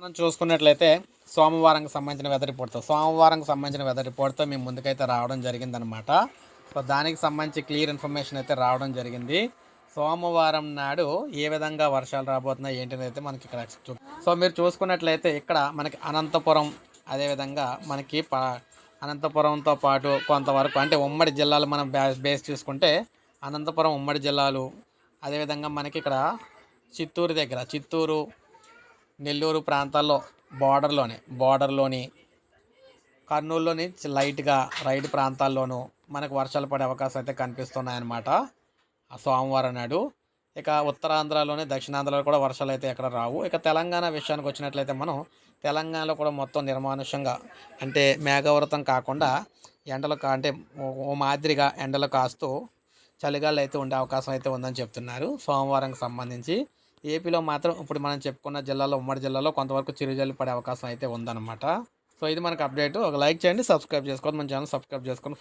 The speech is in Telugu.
మనం చూసుకున్నట్లయితే సోమవారంకి సంబంధించిన వెదర్ రిపోర్ట్తో సోమవారంకి సంబంధించిన వెదర్ రిపోర్ట్తో మేము ముందుకైతే రావడం జరిగిందనమాట సో దానికి సంబంధించి క్లియర్ ఇన్ఫర్మేషన్ అయితే రావడం జరిగింది. సోమవారం నాడు ఏ విధంగా వర్షాలు రాబోతున్నాయి ఏంటనేది అయితే మనకి ఇక్కడ సో మీరు చూసుకున్నట్లయితే ఇక్కడ మనకి అనంతపురం అదేవిధంగా మనకి పా అనంతపురంతో పాటు కొంతవరకు అంటే ఉమ్మడి జిల్లాలు మనం బేస్ చూసుకుంటే అనంతపురం ఉమ్మడి జిల్లాలు అదేవిధంగా మనకి ఇక్కడ చిత్తూరు దగ్గర చిత్తూరు నెల్లూరు ప్రాంతాల్లో బార్డర్లోనే బార్డర్లోని కర్నూలులోని లైట్గా రైడ్ ప్రాంతాల్లోనూ మనకు వర్షాలు పడే అవకాశం అయితే కనిపిస్తున్నాయన్నమాట. సోమవారం నాడు ఇక ఉత్తరాంధ్రలోనే దక్షిణాంధ్రలో కూడా వర్షాలు అయితే ఎక్కడ రావు. ఇక తెలంగాణ విషయానికి వచ్చినట్లయితే మనం తెలంగాణలో కూడా మొత్తం నిర్మానుష్యంగా అంటే మేఘావృతం కాకుండా ఎండలు కా అంటే ఓ- ఓ మాదిరిగా ఎండలు కాస్తూ చలిగాలు అయితే ఉండే అవకాశం అయితే ఉందని చెప్తున్నారు. సోమవారంకి సంబంధించి ఏపీలో మాత్రం ఇప్పుడు మనం చెప్పుకున్న జిల్లాలో ఉమ్మడి జిల్లాలో కొంతవరకు చిరుజల్లు పడే అవకాశం అయితే ఉందన్నమాట. సో ఇది మనకు అప్డేట్. ఒక లైక్ చేయండి సబ్స్క్రైబ్ చేసుకోండి. మన ఛానల్ సబ్స్క్రైబ్ చేసుకొని